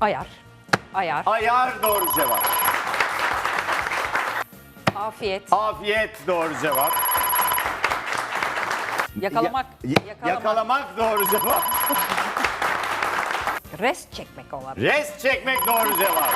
Ayar. Ayar. Ayar doğru cevap. Afiyet. Afiyet doğru cevap. Yakalamak. Ya- yakalamak. yakalamak doğru cevap. Rest çekmek olabilir. Rest çekmek doğru cevap.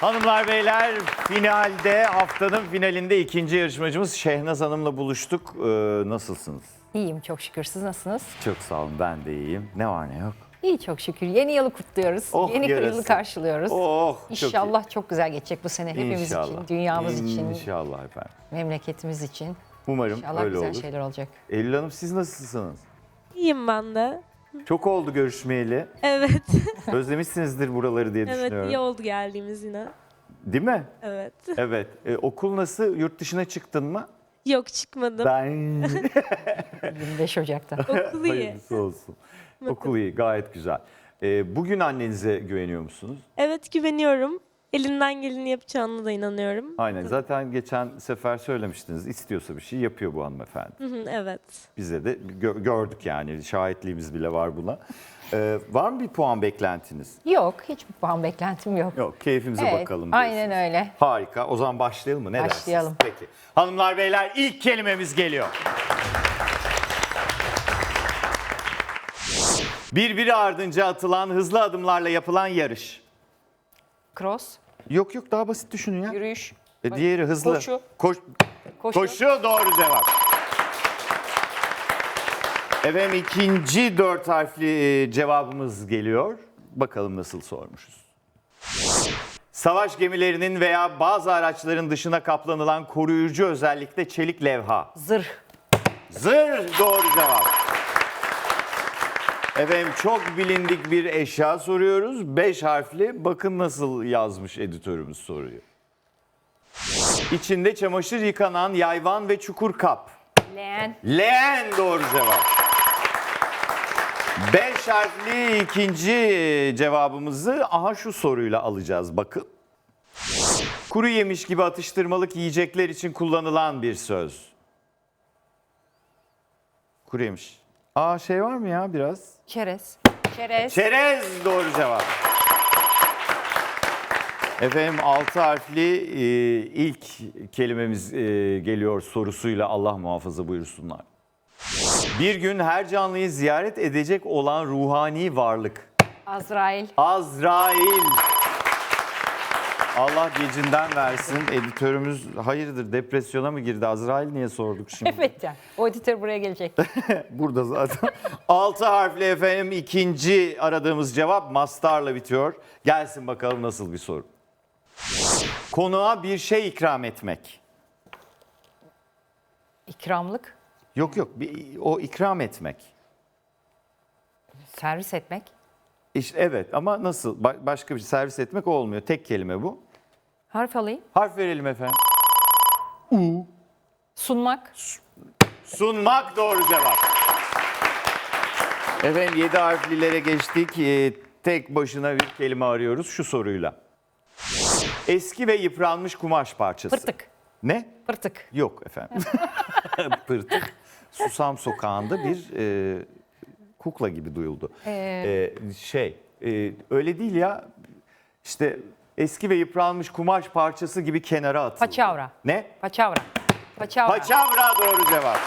Hanımlar beyler finalde haftanın finalinde ikinci yarışmacımız Şehnaz Hanım'la buluştuk. Ee, nasılsınız? İyiyim çok şükür. Siz nasılsınız? Çok sağ olun ben de iyiyim. Ne var ne yok. İyi çok şükür. Yeni yılı kutluyoruz. Oh, Yeni yarası. yılı karşılıyoruz. Oh, çok. İnşallah çok, güzel geçecek bu sene hepimiz İnşallah. için, dünyamız için, İnşallah efendim. memleketimiz için. Umarım İnşallah öyle güzel olur. şeyler olacak. Eylül Hanım siz nasılsınız? İyiyim ben de. Çok oldu görüşmeyeli. Evet. Özlemişsinizdir buraları diye evet düşünüyorum. iyi oldu geldiğimiz yine. Değil mi? Evet. Evet. E, okul nasıl? Yurt dışına çıktın mı? Yok çıkmadım. Ben 25 Ocak'ta. Okul iyi. hayırlısı olsun. Okul iyi, gayet güzel. E, bugün annenize güveniyor musunuz? Evet güveniyorum. Elinden geleni yapacağına da inanıyorum. Aynen. Zaten geçen sefer söylemiştiniz. İstiyorsa bir şey yapıyor bu hanımefendi. Hı hı, evet. Bize de gö- gördük yani. Şahitliğimiz bile var buna. E, var mı bir puan beklentiniz? Yok, hiçbir puan beklentim yok. Yok, keyfimize Evet, bakalım. aynen diyorsunuz. öyle. Harika. O zaman başlayalım mı? Ne Başlayalım. dersiniz? Peki. Hanımlar beyler ilk kelimemiz geliyor. Birbiri ardınca atılan hızlı adımlarla yapılan yarış. Cross, Yok yok daha basit düşünün ya. yürüyüş, E, diğeri hızlı. Koşu. Koş, koşu. koşu doğru cevap. Efendim ikinci dört harfli e, cevabımız geliyor. Bakalım nasıl sormuşuz. Savaş gemilerinin veya bazı araçların dışına kaplanılan koruyucu özellikle çelik levha. Zırh, Zırh doğru cevap. Efendim çok bilindik bir eşya soruyoruz. Beş harfli. Bakın nasıl yazmış editörümüz soruyu. İçinde çamaşır yıkanan yayvan ve çukur kap. leğen, Leğen doğru cevap. Beş harfli ikinci cevabımızı aha şu soruyla alacağız bakın. Kuru yemiş gibi atıştırmalık yiyecekler için kullanılan bir söz. Kuru yemiş. Aa şey var mı ya biraz? çerez, çerez, Çerez doğru cevap. Efendim altı harfli e, ilk kelimemiz e, geliyor sorusuyla Allah muhafaza buyursunlar. Bir gün her canlıyı ziyaret edecek olan ruhani varlık. Azrail, Azrail. Allah gecinden versin. Editörümüz hayırdır depresyona mı girdi? Azrail niye sorduk şimdi? evet yani. O editör buraya gelecek. Burada zaten. Altı harfli efendim ikinci aradığımız cevap mastarla bitiyor. Gelsin bakalım nasıl bir soru. Konuğa bir şey ikram etmek. İkramlık, Yok yok bir, o ikram etmek. servis etmek, İşte evet ama nasıl Ba- başka bir servis etmek olmuyor. Tek kelime bu. Harf alayım, Harf verelim efendim. sunmak, Sunmak doğru cevap. Efendim 7 harflilere geçtik. Ee, tek başına bir kelime arıyoruz şu soruyla. Eski ve yıpranmış kumaş parçası. pırtık, Ne? pırtık. Yok efendim. Pırtık. Susam sokağında bir e, kukla gibi duyuldu. Ee, E, şey e, öyle değil ya. İşte eski ve yıpranmış kumaş parçası gibi kenara atıldı. Paçavra. Ne? Paçavra, paçavra. Paçavra doğru cevap.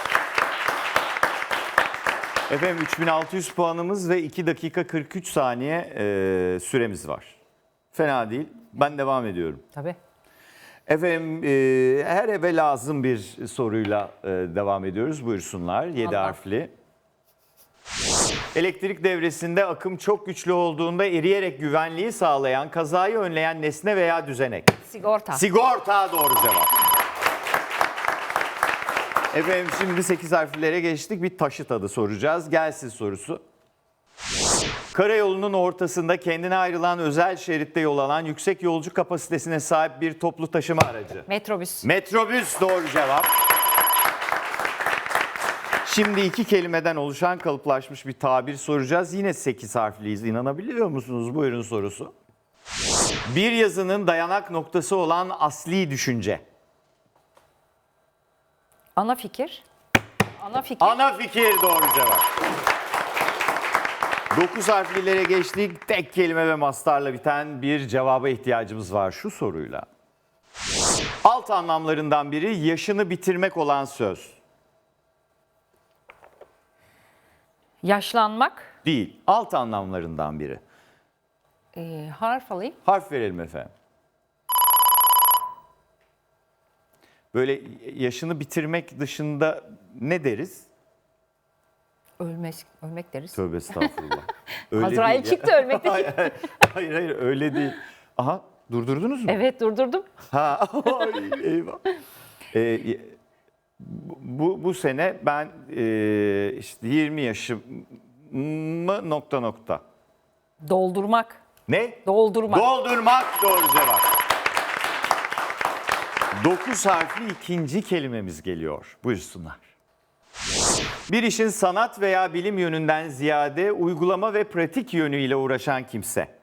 Efendim 3600 puanımız ve 2 dakika 43 saniye e, süremiz var. Fena değil. Ben devam ediyorum. Tabii. Efendim e, her eve lazım bir soruyla e, devam ediyoruz. Buyursunlar. 7 Allah. harfli. Elektrik devresinde akım çok güçlü olduğunda eriyerek güvenliği sağlayan, kazayı önleyen nesne veya düzenek. Sigorta. Sigorta doğru cevap. Efendim şimdi 8 harflere geçtik. Bir taşıt adı soracağız. Gelsin sorusu. Karayolunun ortasında kendine ayrılan özel şeritte yol alan yüksek yolcu kapasitesine sahip bir toplu taşıma aracı. Metrobüs. Metrobüs doğru cevap. Şimdi iki kelimeden oluşan kalıplaşmış bir tabir soracağız. Yine 8 harfliyiz. İnanabiliyor musunuz? Buyurun sorusu. Bir yazının dayanak noktası olan asli düşünce. Ana fikir. Ana fikir. Ana fikir doğru cevap. 9 harflilere geçtik. Tek kelime ve mastarla biten bir cevaba ihtiyacımız var şu soruyla. Alt anlamlarından biri yaşını bitirmek olan söz. Yaşlanmak. Değil. Alt anlamlarından biri. Ee, harf alayım. Harf verelim efendim. Böyle yaşını bitirmek dışında ne deriz? Ölmek, ölmek deriz. Tövbe estağfurullah. Öyle Azrail değil ya. çıktı ölmek değil. hayır, hayır, hayır, hayır öyle değil. Aha durdurdunuz mu? Evet durdurdum. Ha, ay, eyvah. Ee, bu, bu, sene ben e, işte 20 yaşımı nokta nokta. Doldurmak. Ne? Doldurmak. Doldurmak doğru cevap. 9 harfli ikinci kelimemiz geliyor. Buyursunlar. Bir işin sanat veya bilim yönünden ziyade uygulama ve pratik yönüyle uğraşan kimse.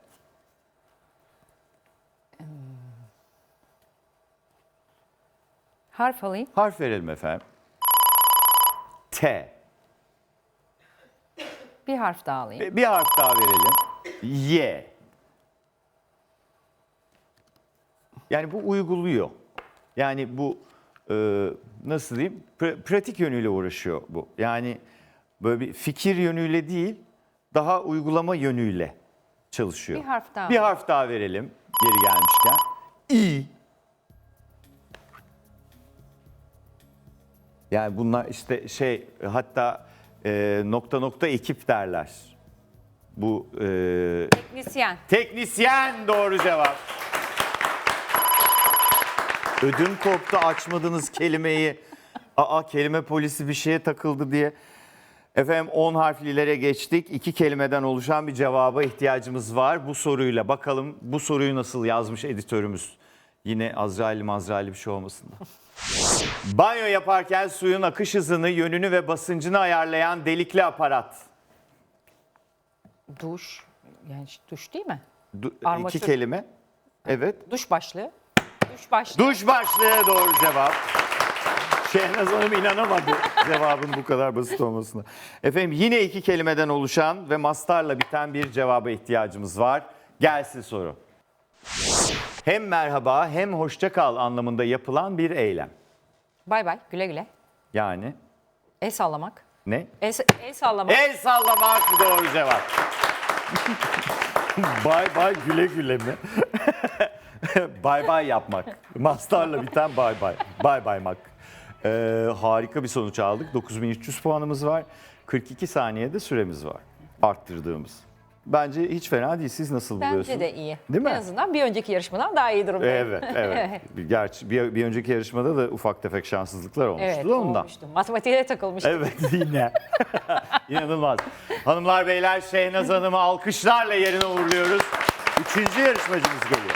Harf alayım. Harf verelim efendim. T. Bir harf daha alayım. Bir harf daha verelim. Y. Yani bu uyguluyor. Yani bu e, nasıl diyeyim? Pra- pratik yönüyle uğraşıyor bu. Yani böyle bir fikir yönüyle değil, daha uygulama yönüyle çalışıyor. Bir harf daha Bir harf daha verelim geri gelmişken. İ. Yani bunlar işte şey hatta e, nokta nokta ekip derler. Bu e, Teknisyen. teknisyen doğru cevap. Ödüm koptu açmadınız kelimeyi. Aa kelime polisi bir şeye takıldı diye. Efendim 10 harflilere geçtik. İki kelimeden oluşan bir cevaba ihtiyacımız var. Bu soruyla bakalım bu soruyu nasıl yazmış editörümüz. Yine Azrail mazraili bir şey olmasın da. Banyo yaparken suyun akış hızını, yönünü ve basıncını ayarlayan delikli aparat. Duş. Yani duş değil mi? Du- Armatür. iki kelime. Evet. Duş başlığı. Duş başlığı. Duş başlığı doğru cevap. Şehnaz Hanım inanamadı cevabın bu kadar basit olmasına. Efendim yine iki kelimeden oluşan ve mastarla biten bir cevaba ihtiyacımız var. Gelsin soru. Hem merhaba hem hoşça kal anlamında yapılan bir eylem. Bay bay. Güle güle. Yani El sallamak. ne? El, el sallamak. El sallamak doğru cevap. bay bay güle güle mi? bay bay yapmak. Mastarla biten bay bay. Bay baymak. Ee, harika bir sonuç aldık. 9300 puanımız var. 42 saniyede süremiz var. Arttırdığımız. Bence hiç fena değil. Siz nasıl buluyorsunuz? Bence de iyi. Değil mi? En azından bir önceki yarışmadan daha iyi durumdayım. Evet, evet. Gerçi bir, bir önceki yarışmada da ufak tefek şanssızlıklar olmuştu Evet, da ondan. olmuştu. Matematiğe takılmıştım. Evet yine. İnanılmaz. Hanımlar beyler Şehnaz Hanım'ı alkışlarla yerine uğurluyoruz. Üçüncü yarışmacımız geliyor.